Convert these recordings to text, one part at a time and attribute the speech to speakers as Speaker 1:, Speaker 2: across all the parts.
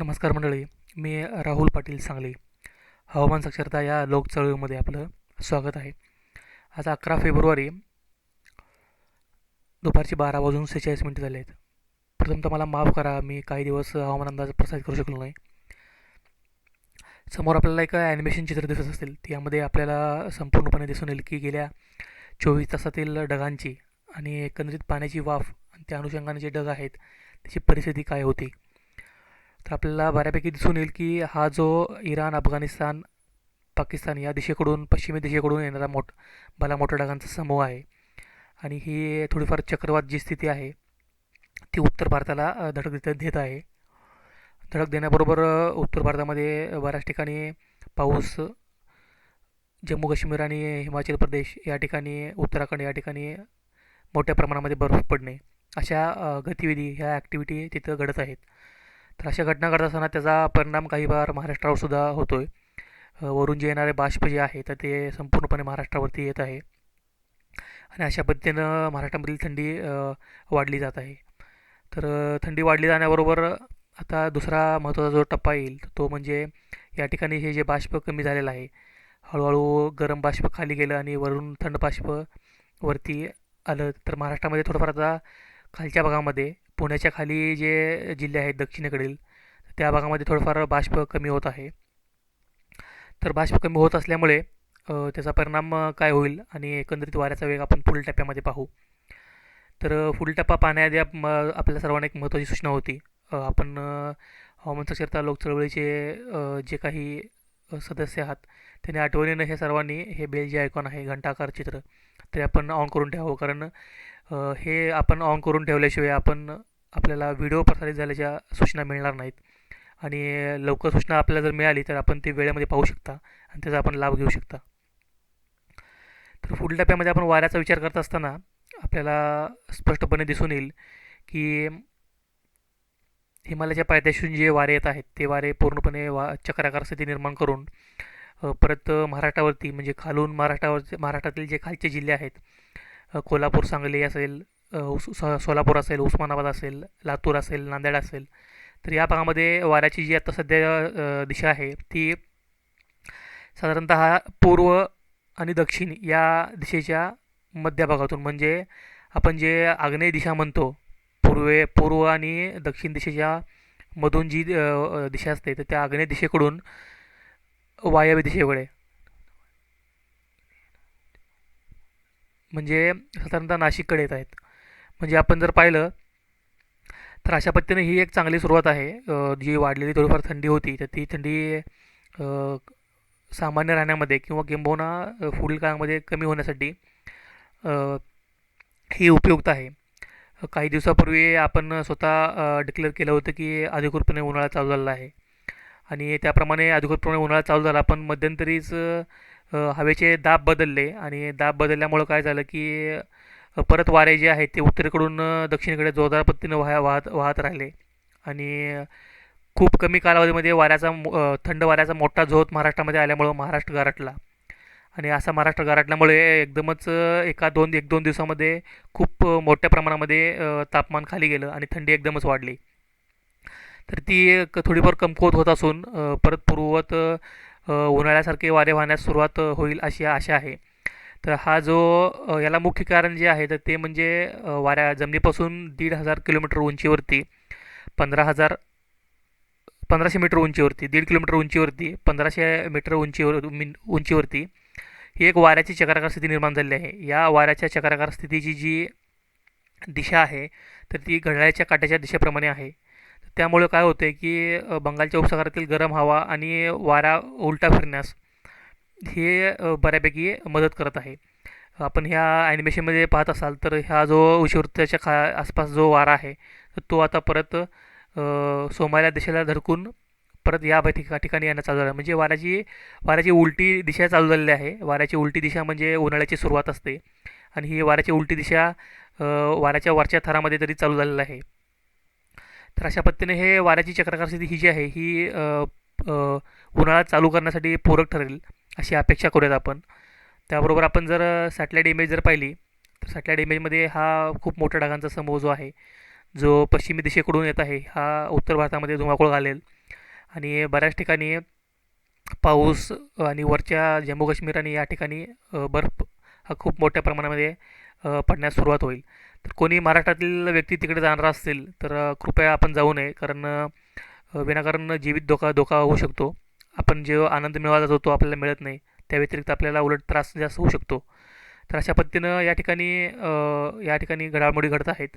Speaker 1: नमस्कार मंडळी मी राहुल पाटील सांगली. हवामान साक्षरता या लोक चळवळीमध्ये आपलं स्वागत आहे. आज अकरा फेब्रुवारी दुपारचे बारा वाजून सेहेचाळीस मिनिटं झाले आहेत. प्रथमतः मला माफ करा मी काही दिवस हवामान अंदाज प्रसारित करू शकलो नाही. समोर आपल्याला एक ॲनिमेशन चित्र दिसत असतील त्यामध्ये आपल्याला संपूर्णपणे दिसून येईल की गेल्या चोवीस तासातील ढगांची आणि एकंदरीत पाण्याची वाफ आणि त्या अनुषंगाने जे ढग आहेत त्याची परिस्थिती काय होती. तर आपल्याला बऱ्यापैकी दिसून येईल की हा जो इराण अफगाणिस्तान पाकिस्तान या दिशेकडून पश्चिमी दिशेकडून येणारा मोठ भला मोठ्या ढगांचा समूह आहे. आणि ही थोडीफार चक्रवात जी स्थिती आहे ती उत्तर भारताला धडक देत देत आहे. धडक देण्याबरोबर उत्तर भारतामध्ये बऱ्याच ठिकाणी पाऊस जम्मू काश्मीर आणि हिमाचल प्रदेश या ठिकाणी उत्तराखंड या ठिकाणी मोठ्या प्रमाणामध्ये बर्फ पडणे अशा गतिविधी ह्या ॲक्टिव्हिटी तिथं घडत आहेत. तर अशा घटना घडत असताना त्याचा परिणाम काही भार महाराष्ट्रावर सुद्धा होतो आहे वरून जे येणारे बाष्प जे आहे तर ते संपूर्णपणे महाराष्ट्रावरती येत आहे. आणि अशा पद्धतीनं महाराष्ट्रामधील थंडी वाढली जात आहे. तर थंडी वाढली जाण्याबरोबर आता दुसरा महत्त्वाचा जो टप्पा येईल तो म्हणजे या ठिकाणी हे जे बाष्प कमी झालेलं आहे हळूहळू गरम बाष्प खाली गेलं आणि वरून थंड बाष्प वरती आलं. तर महाराष्ट्रामध्ये थोडंफार आता खालच्या भागामध्ये पुण्याच्या खाली जे जिल्हे आहेत दक्षिणेकडील त्या भागामध्ये थोडंफार बाष्प कमी होत आहे. तर बाष्प कमी होत असल्यामुळे त्याचा परिणाम काय होईल आणि एकंदरीत वाऱ्याचा वेग आपण पुढील टप्प्यामध्ये पाहू. तर पुढील टप्पा पाहण्याआधी आप म आपल्या सर्वांना एक महत्त्वाची सूचना होती. आपण हवामान साक्षरता लोक चळवळीचे जे काही सदस्य आहात त्यांनी आठवणीनं हे सर्वांनी हे बेल जे आयकॉन आहे घंटाकार चित्र ते आपण ऑन करून ठेवावं. कारण हे आपण ऑन करून ठेवल्याशिवाय आपण आपल्याला व्हिडिओ प्रसारित झाल्याच्या सूचना मिळणार नाहीत. आणि लवकर सूचना आपल्याला जर मिळाली तर आपण ते वेळेमध्ये पाहू शकता आणि त्याचा आपण लाभ घेऊ शकता. तर पुढील टप्प्यामध्ये आपण वाऱ्याचा विचार करत असताना आपल्याला स्पष्टपणे दिसून येईल की हिमालयाच्या पायथ्याशीून जे वारे येत आहेत ते वारे पूर्णपणे वा चक्राकार स्थिती निर्माण करून परत महाराष्ट्रावरती म्हणजे खालून महाराष्ट्रावर महाराष्ट्रातील जे खालचे जिल्हे आहेत कोल्हापूर सांगली असेल सोलापूर असेल उस्मानाबाद असेल लातूर असेल नांदेड असेल तर या भागामध्ये वाऱ्याची जी आता सध्या दिशा आहे ती साधारणतः पूर्व आणि दक्षिण या दिशेच्या मध्यभागातून म्हणजे आपण जे आग्नेय दिशा म्हणतो पूर्वे पूर्व आणि दक्षिण दिशेच्या मधून जी दिशा असते तर त्या आग्नेय दिशेकडून वायव्य दिशेकडे म्हणजे साधारणतः नाशिककडे येत आहेत. म्हणजे आपण जर पाहिलं तर अशा पद्धतीने ही एक चांगली सुरुवात आहे. जी वाढलेली थोडीफार थंडी होती तर ती थंडी सामान्य राहण्यामध्ये किंवा किंबहुना पुढील काळामध्ये कमी होण्यासाठी ही उपयुक्त आहे. काही दिवसापूर्वी आपण स्वतः डिक्लेअर केलं होतं की अधिकृतपणे उन्हाळा चालू झालेला आहे. आणि त्याप्रमाणे अधिकृतपणे उन्हाळा चालू झाला पण मध्यंतरीच हवेचे दाब बदलले. आणि दाब बदलल्यामुळं काय झालं की परत वारे जे आहेत ते उत्तरेकडून दक्षिणेकडे जोरदार पद्धतीनं वाह वाहत वाहत राहिले. आणि खूप कमी कालावधीमध्ये वाऱ्याचा थंड वाऱ्याचा मोठा झोत महाराष्ट्रामध्ये आल्यामुळं महाराष्ट्र गारठला. आणि असा महाराष्ट्र गारठल्यामुळे एकदमच एका दोन एक दोन दिवसामध्ये खूप मोठ्या प्रमाणामध्ये तापमान खाली गेलं आणि थंडी एकदमच वाढली. तर ती एक थोडीफार कमकुवत होत असून परत पूर्ववत उन्हाळ्यासारखे वारे वाहण्यास सुरुवात होईल अशी आशा आहे. तर हा जो याला मुख्य कारण जे आहे तर ते म्हणजे वाऱ्या जमिनीपासून दीड हजार किलोमीटर उंचीवरती पंधरा हजार पंधराशे मीटर उंचीवरती दीड किलोमीटर उंचीवरती पंधराशे मीटर उंचीवर उंचीवरती ही एक वाऱ्याची चक्राकार स्थिती निर्माण झालेली आहे. या वाऱ्याच्या चक्राकार स्थितीची जी दिशा आहे तर ती घड्याळाच्या काट्याच्या दिशेप्रमाणे आहे. त्यामुळे काय होतं आहे की बंगालच्या उपसागरातील गरम हवा आणि वारा उलटा फिरण्यास हे बऱ्यापैकी मदत करत आहे. आपण ह्या ॲनिमेशनमध्ये पाहत असाल तर हा जो विषुववृत्ताच्या खा आसपास जो वारा आहे तर तो आता परत सोमाल्या दिशेला धडकून परत या ठिका ठिकाणी येणं चालू झालं. म्हणजे वाऱ्याची वाऱ्याची उलटी दिशा चालू झालेली आहे. वाऱ्याची उलटी दिशा म्हणजे उन्हाळ्याची सुरुवात असते. आणि ही वाऱ्याची उलटी दिशा वाऱ्याच्या वरच्या थरामध्ये तरी चालू झालेलं आहे. तर अशा पद्धतीने हे वाऱ्याची चक्राकार स्थिती ही जी आहे ही उन्हाळा चालू करण्यासाठी पूरक ठरेल. अशी अपेक्षा करूयात आपण. त्याबरोबर आपण जर सॅटेलाईट इमेज जर पाहिली तर सॅटेलाईट इमेजमध्ये हा खूप मोठ्या ढगांचा समूह जो आहे जो पश्चिमी दिशेकडून येत आहे हा उत्तर भारतामध्ये धुमाकूळ घालेल. आणि बऱ्याच ठिकाणी पाऊस आणि वरच्या जम्मू काश्मीर आणि या ठिकाणी बर्फ हा खूप मोठ्या प्रमाणामध्ये पडण्यास सुरुवात होईल. तर कोणी महाराष्ट्रातील व्यक्ती तिकडे जाणार असतील तर कृपया आपण जाऊ नये कारण विनाकारण जीवित धोका धोका होऊ शकतो. आपण जेव्हा आनंद मिळवायला जातो तो आपल्याला मिळत नाही. त्या व्यतिरिक्त आपल्याला उलट त्रास जास्त होऊ शकतो. तर अशा पद्धतीनं या ठिकाणी या ठिकाणी घडामोडी घडत आहेत.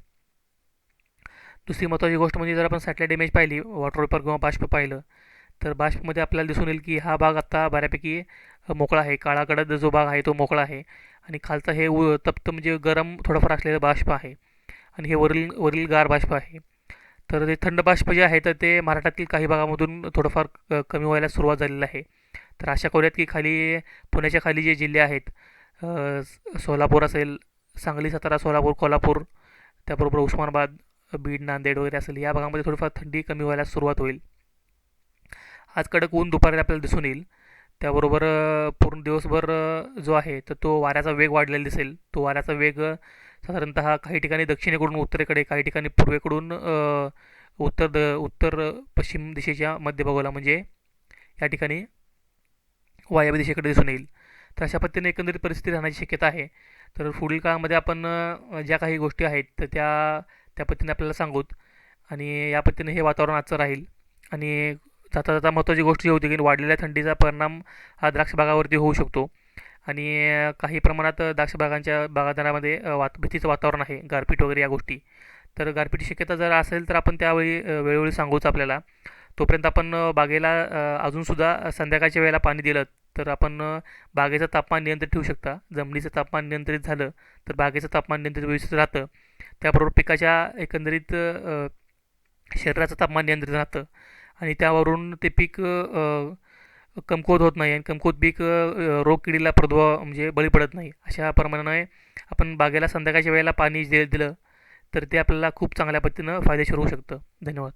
Speaker 1: दुसरी महत्त्वाची गोष्ट म्हणजे जर आपण सॅटेलाईट इमेज पाहिली वॉटर किंवा बाष्प पाहिलं तर बाष्पमध्ये आपल्याला दिसून येईल की हा भाग आत्ता बऱ्यापैकी मोकळा आहे. काळाकडं जो भाग आहे तो मोकळा आहे. आणि खालचा हे उ तप्त म्हणजे गरम थोडंफार असलेलं बाष्प आहे. आणि हे वरील वरील गार बाष्प आहे. तर ते थंड बाष्प जे आहे तर ते महाराष्ट्रातील काही भागामधून थोडंफार कमी व्हायला सुरुवात झालेलं आहे. तर अशा करूयात की खाली पुण्याच्या खाली जे जिल्हे आहेत सोलापूर असेल सांगली सातारा सोलापूर कोल्हापूर त्याबरोबर उस्मानाबाद बीड नांदेड वगैरे असेल या भागामध्ये थोडीफार थंडी कमी व्हायला सुरुवात होईल. आज कडक ऊन दुपारी आपल्याला दिसून येईल. त्याबरोबर पूर्ण दिवसभर जो आहे तर तो वाऱ्याचा वेग वाढलेला दिसेल. तो वाऱ्याचा वेग साधारणतः काही ठिकाणी दक्षिणेकडून उत्तरेकडे काही ठिकाणी पूर्वेकडून उत्तर द उत्तर पश्चिम दिशेच्या मध्यभागाला म्हणजे या ठिकाणी वायव्य दिशेकडे दिसून येईल. तर अशा पद्धतीने एकंदरीत परिस्थिती राहण्याची शक्यता आहे. तर पुढील काळामध्ये आपण ज्या काही गोष्टी आहेत तर त्या त्या पद्धतीने आपल्याला सांगूत आणि या पद्धतीने हे वातावरण आजचं राहील. आणि जाता जाता महत्त्वाची गोष्ट जी होती की वाढलेल्या थंडीचा परिणाम हा द्राक्षबागावरती होऊ शकतो. आणि काही प्रमाणात द्राक्ष बागांच्या बागायतदारामध्ये वात भीतीचं वातावरण आहे गारपीट वगैरे या गोष्टी. तर गारपीटची शक्यता जर असेल तर आपण त्यावेळी वेळोवेळी सांगूच आपल्याला. तोपर्यंत आपण बागेला अजूनसुद्धा संध्याकाळच्या वेळेला पाणी दिलं तर आपण बागेचं तापमान नियंत्रित ठेवू शकता. जमिनीचं तापमान नियंत्रित झालं तर बागेचं तापमान नियंत्रित व्यवस्थित राहतं. त्याबरोबर पिकाच्या एकंदरीत शरीराचं तापमान नियंत्रित राहतं. आणि त्यावरून ते पीक कमकुवत होत नाही आणि कमकुवत पीक रोग रोगकिडीला प्रादुर्भाव म्हणजे बळी पडत नाही. अशा प्रमाणाने आपण बागेला संध्याकाळच्या वेळेला पाणी जे दिलं तर ते आपल्याला खूप चांगल्या पद्धतीनं फायदेशीर होऊ शकतं. धन्यवाद.